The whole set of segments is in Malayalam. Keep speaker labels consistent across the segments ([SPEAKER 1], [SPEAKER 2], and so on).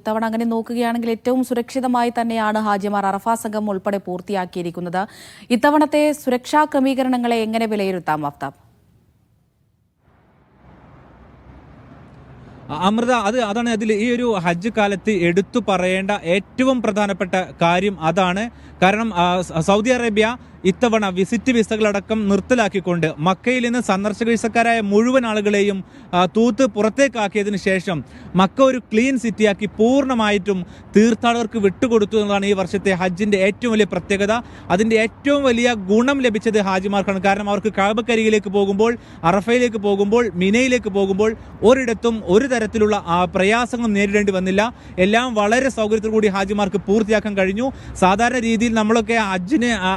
[SPEAKER 1] ഇത്തവണ അങ്ങനെ നോക്കുകയാണെങ്കിൽ ഏറ്റവും സുരക്ഷിതമായി തന്നെയാണ് ഹാജിമാർ അറഫാ സംഘം ഉൾപ്പെടെ പൂർത്തിയാക്കിയിരിക്കുന്നത്. ഇത്തവണത്തെ സുരക്ഷാ ക്രമീകരണങ്ങളെ എങ്ങനെ വിലയിരുത്താം അഫ്താബ്
[SPEAKER 2] അമൃത അത് അതാണ് അതിൽ ഈ ഒരു ഹജ്ജ് കാലത്ത് എടുത്തു പറയേണ്ട ഏറ്റവും പ്രധാനപ്പെട്ട കാര്യം അതാണ്. കാരണം സൗദി അറേബ്യ ഇത്തവണ വിസിറ്റ് വിസകളടക്കം നിർത്തലാക്കിക്കൊണ്ട് മക്കയിൽ നിന്ന് സന്ദർശക വിസക്കാരായ മുഴുവൻ ആളുകളെയും തൂത്ത് പുറത്തേക്കാക്കിയതിനു ശേഷം മക്ക ഒരു ക്ലീൻ സിറ്റിയാക്കി പൂർണമായിട്ടും തീർത്ഥാടകർക്ക് വിട്ടുകൊടുത്തു എന്നതാണ് ഈ വർഷത്തെ ഹജ്ജിന്റെ ഏറ്റവും വലിയ പ്രത്യേകത. അതിന്റെ ഏറ്റവും വലിയ ഗുണം ലഭിച്ചത് ഹാജിമാർക്കാണ്. കാരണം അവർക്ക് കാബക്കരികിലേക്ക് പോകുമ്പോൾ അറഫയിലേക്ക് പോകുമ്പോൾ മിനയിലേക്ക് പോകുമ്പോൾ ഒരിടത്തും ഒരു തരത്തിലുള്ള പ്രയാസങ്ങൾ നേരിടേണ്ടി വന്നില്ല. എല്ലാം വളരെ സൗകര്യത്തോടു കൂടി ഹാജിമാർക്ക് പൂർത്തിയാക്കാൻ കഴിഞ്ഞു. സാധാരണ രീതിയിൽ നമ്മളൊക്കെ ഹജ്ജിന് ആ,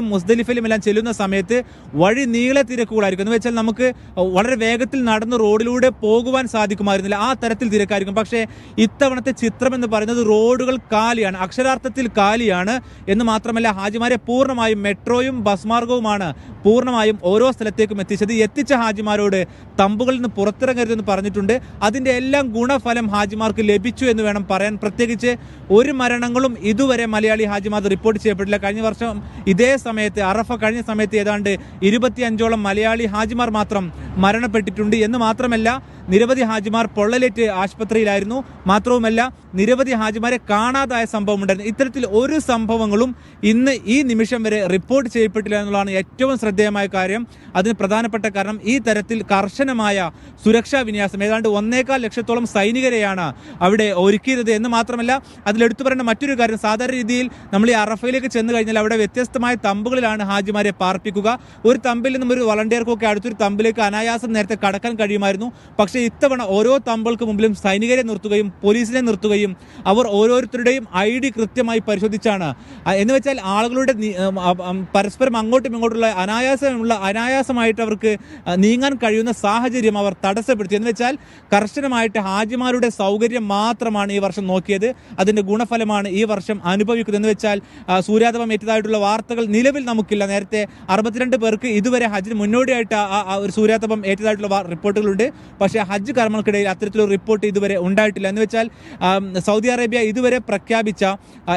[SPEAKER 2] മുസ്ദലിഫയിലും എല്ലാം ചെല്ലുന്ന സമയത്ത് വഴി നീളെ തിരക്കുകളായിരിക്കും. എന്ന് വെച്ചാൽ നമുക്ക് വളരെ വേഗത്തിൽ നടന്ന് റോഡിലൂടെ പോകുവാൻ സാധിക്കുമായിരുന്നില്ല. ആ തരത്തിൽ തിരക്കായിരിക്കും. പക്ഷേ ഇത്തവണത്തെ ചിത്രം എന്ന് പറയുന്നത് റോഡുകൾ കാലിയാണ് അക്ഷരാർത്ഥത്തിൽ കാലിയാണ് എന്ന് മാത്രമല്ല ഹാജിമാരെ പൂർണമായും മെട്രോയും ബസ് മാർഗവുമാണ് പൂർണമായും ഓരോ സ്ഥലത്തേക്കും എത്തിച്ചത്. എത്തിച്ച ഹാജിമാരോട് തമ്പുകളിൽ നിന്ന് പുറത്തിറങ്ങരുതെന്ന് പറഞ്ഞിട്ടുണ്ട്. അതിന്റെ എല്ലാം ഗുണഫലം ഹാജിമാർക്ക് ലഭിച്ചു എന്ന് വേണം പറയാൻ. പ്രത്യേകിച്ച് ഒരു മരണങ്ങളും ഇതുവരെ മലയാളി ഹാജിമാർ റിപ്പോർട്ട് ചെയ്യപ്പെട്ടില്ല. കഴിഞ്ഞ വർഷം ഇതേ സമയത്ത് അറഫ കഴിഞ്ഞ സമയത്ത് ഏതാണ്ട് ഇരുപത്തിയഞ്ചോളം മലയാളി ഹാജിമാർ മാത്രം മരണപ്പെട്ടിട്ടുണ്ട് എന്ന് മാത്രമല്ല നിരവധി ഹാജിമാർ പൊള്ളലേറ്റ് ആശുപത്രിയിലായിരുന്നു. മാത്രവുമല്ല നിരവധി ഹാജിമാരെ കാണാതായ സംഭവം ഉണ്ടായിരുന്നു. ഇത്തരത്തിൽ ഒരു സംഭവങ്ങളും ഇന്ന് ഈ നിമിഷം വരെ റിപ്പോർട്ട് ചെയ്യപ്പെട്ടില്ല എന്നുള്ളതാണ് ഏറ്റവും ശ്രദ്ധേയമായ കാര്യം. അതിന് പ്രധാനപ്പെട്ട കാരണം ഈ തരത്തിൽ കർശനമായ സുരക്ഷാ വിന്യാസം. ഏതാണ്ട് ഒന്നേകാൽ ലക്ഷത്തോളം സൈനികരെയാണ് അവിടെ ഒരുക്കിയത് എന്ന് മാത്രമല്ല അതിലെടുത്തു പറയേണ്ട മറ്റൊരു കാര്യം. സാധാരണ രീതിയിൽ നമ്മൾ ഈ അറഫയിലേക്ക് ചെന്ന് കഴിഞ്ഞാൽ അവിടെ വ്യത്യസ്തമായ തമ്പുകളിലാണ് ഹാജിമാരെ പാർപ്പിക്കുക. ഒരു തമ്പിൽ നിന്നും ഒരു വളണ്ടിയർക്കൊക്കെ അടുത്തൊരു തമ്പിലേക്ക് അനായാസം നേരത്തെ കടക്കാൻ കഴിയുമായിരുന്നു. പക്ഷേ ഇത്തവണ ഓരോ തമ്പൾക്ക് മുമ്പിലും സൈനികരെ നിർത്തുകയും പോലീസിനെ നിർത്തുകയും അവർ ഓരോരുത്തരുടെയും ഐ ഡി കൃത്യമായി പരിശോധിച്ചാണ്. എന്ന് വെച്ചാൽ ആളുകളുടെ പരസ്പരം അങ്ങോട്ടും ഇങ്ങോട്ടുള്ള അനായാസമുള്ള അനായാസമായിട്ട് അവർക്ക് നീങ്ങാൻ കഴിയുന്ന സാഹചര്യം അവർ തടസ്സപ്പെടുത്തി. എന്ന് വെച്ചാൽ കർശനമായിട്ട് ഹാജിമാരുടെ സൗകര്യം മാത്രമാണ് ഈ വർഷം നോക്കിയത്. അതിന്റെ ഗുണഫലമാണ് ഈ വർഷം അനുഭവിക്കുന്നത്. എന്ന് വെച്ചാൽ സൂര്യാതപം ഏറ്റതായിട്ടുള്ള വാർത്തകൾ നിലവിൽ നമുക്കില്ല. നേരത്തെ അറുപത്തിരണ്ട് പേർക്ക് ഇതുവരെ ഹജ്ജിന് മുന്നോടിയായിട്ട് ഒരു സൂര്യാതപം ഏറ്റതായിട്ടുള്ള റിപ്പോർട്ടുകളുണ്ട്. പക്ഷേ ഹജ്ജ് കർമ്മങ്ങൾക്കിടയിൽ അത്തരത്തിലൊരു റിപ്പോർട്ട് ഇതുവരെ ഉണ്ടായിട്ടില്ല. എന്ന് വെച്ചാൽ സൗദി അറേബ്യ ഇതുവരെ പ്രഖ്യാപിച്ച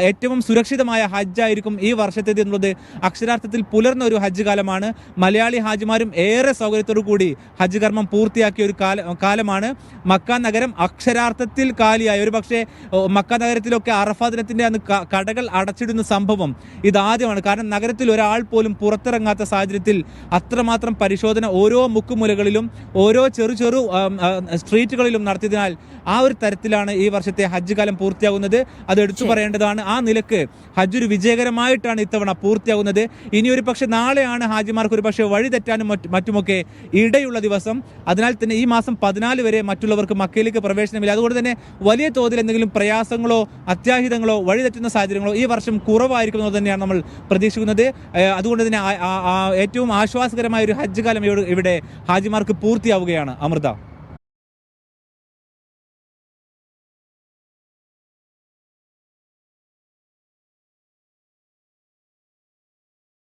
[SPEAKER 2] ഏറ്റവും സുരക്ഷിതമായ ഹജ്ജായിരിക്കും ഈ വർഷത്തേത് എന്നുള്ളത് അക്ഷരാർത്ഥത്തിൽ പുലർന്ന ഒരു ഹജ്ജ് കാലമാണ്. മലയാളി ഹാജിമാരും ഏറെ സൗകര്യത്തോടു കൂടി ഹജ്ജ് കർമ്മം പൂർത്തിയാക്കിയ ഒരു കാല കാലമാണ്. മക്ക നഗരം അക്ഷരാർത്ഥത്തിൽ കാലിയായി. ഒരു പക്ഷേ മക്ക നഗരത്തിലൊക്കെ അറഫാ ദിനത്തിന്റെ അന്ന് കടകൾ അടച്ചിടുന്ന സംഭവം ഇതാദ്യമാണ് കാരണം നഗരത്തിൽ ഒരാൾ പോലും പുറത്തിറങ്ങാത്ത സാഹചര്യത്തിൽ അത്രമാത്രം പരിശോധന ഓരോ മുക്കുമുലകളിലും ഓരോ ചെറു ചെറു സ്ട്രീറ്റുകളിലും നടത്തിയതിനാൽ ആ ഒരു തരത്തിലാണ് ഈ വർഷത്തെ ഹജ്ജ് കാലം പൂർത്തിയാകുന്നത്. അത് എടുത്തു പറയേണ്ടതാണ്. ആ നിലയ്ക്ക് ഹജ്ജ് ഒരു വിജയകരമായിട്ടാണ് ഇത്തവണ പൂർത്തിയാകുന്നത്. ഇനി ഒരു പക്ഷെ നാളെയാണ് ഹാജിമാർക്ക് ഒരു പക്ഷേ വഴി തെറ്റാനും മറ്റുമൊക്കെ ഇടയുള്ള ദിവസം. അതിനാൽ തന്നെ ഈ മാസം പതിനാല് വരെ മറ്റുള്ളവർക്ക് മക്കയിലേക്ക് പ്രവേശനമില്ല. അതുകൊണ്ട് തന്നെ വലിയ തോതിൽ എന്തെങ്കിലും പ്രയാസങ്ങളോ അത്യാഹിതങ്ങളോ വഴി തെറ്റുന്ന സാഹചര്യങ്ങളോ ഈ വർഷം കുറവായിരിക്കും എന്ന് തന്നെയാണ് നമ്മൾ പ്രതീക്ഷിക്കുന്നത്. അതുകൊണ്ട് തന്നെ ഏറ്റവും ആശ്വാസകരമായ ഒരു ഹജ്ജ് കാലം ഇവിടെ ഹാജിമാർക്ക് പൂർത്തിയാവുകയാണ്. അമൃത.